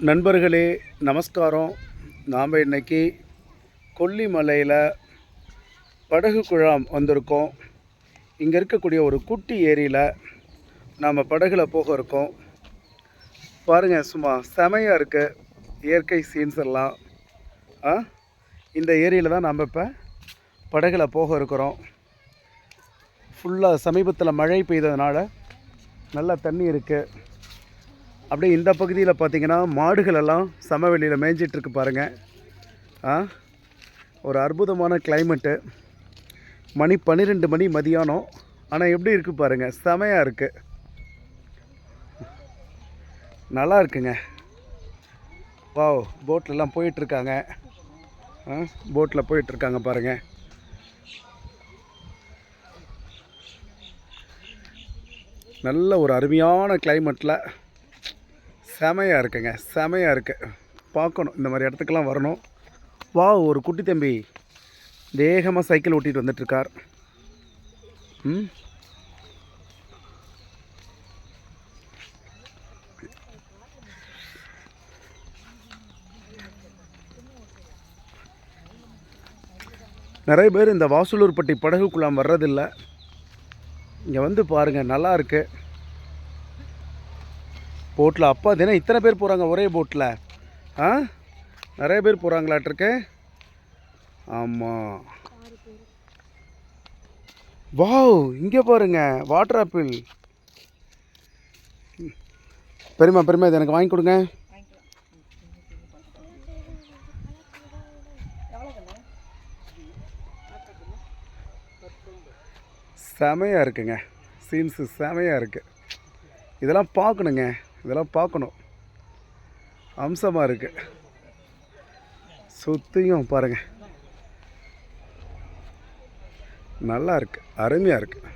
நண்பர்களே நமஸ்காரம். நாம் இன்னைக்கு கொல்லிமலையில் படகு குழாம் வந்திருக்கோம். இங்கே இருக்கக்கூடிய ஒரு குட்டி ஏரியில் நாம் படகுல போக இருக்கோம். பாருங்கள் சும்மா செமையாக இருக்குது இயற்கை சீன்ஸ் எல்லாம். ஆ? இந்த ஏரியில் தான் நாம் இப்போ படகுல போக இருக்கிறோம். ஃபுல்லாக சமீபத்தில் மழை பெய்ததுனால நல்லா தண்ணி இருக்குது அப்படியே இந்த பகுதியில் பார்த்தீங்கன்னா மாடுகள் எல்லாம் சமவெளியில் மேய்ஞ்சிட்ருக்கு பாருங்கள் ஆ ஒரு அற்புதமான கிளைமேட்டு மணி பன்னிரெண்டு மணி மதியானம். ஆனால் எப்படி இருக்குது பாருங்கள் செமையாக இருக்குது நல்லா இருக்குங்க. வாவ் போட்லலாம் போயிட்டுருக்காங்க ஆ போட்டில் போயிட்டுருக்காங்க பாருங்கள் நல்ல ஒரு அருமையான கிளைமேட்டில் செமையாக இருக்குங்க செமையாக இருக்குது பார்க்கணும் இந்த மாதிரி இடத்துக்கெல்லாம் வரணும். வா ஒரு குட்டி தம்பி வேகமாக சைக்கிள் ஓட்டிகிட்டு வந்துட்டுருக்கார். ம். நிறைய பேர் இந்த வாசலூர்பட்டி படகுக்குள்ளாம் வர்றதில்ல. இங்கே வந்து பாருங்கள் நல்லா இருக்குது போட்டில் அப்பா தினம் இத்தனை பேர் போகிறாங்க ஒரே போட்டில் ஆ? நிறைய பேர் போகிறாங்களாட்டிருக்கு ஆமாம் வாவ் இங்கே பாருங்க வாட்டர் ஆப்பிள் பெருமா பெருமா இது எனக்கு வாங்கி கொடுங்க. செமையாக இருக்குங்க. சீன்ஸு செமையாக இருக்குது இதெல்லாம் பார்க்கணுங்க. இதெல்லாம் பார்க்கணும். அம்சமாக இருக்குது சுற்றியும் பாருங்கள் நல்லா இருக்குது அருமையாக இருக்குது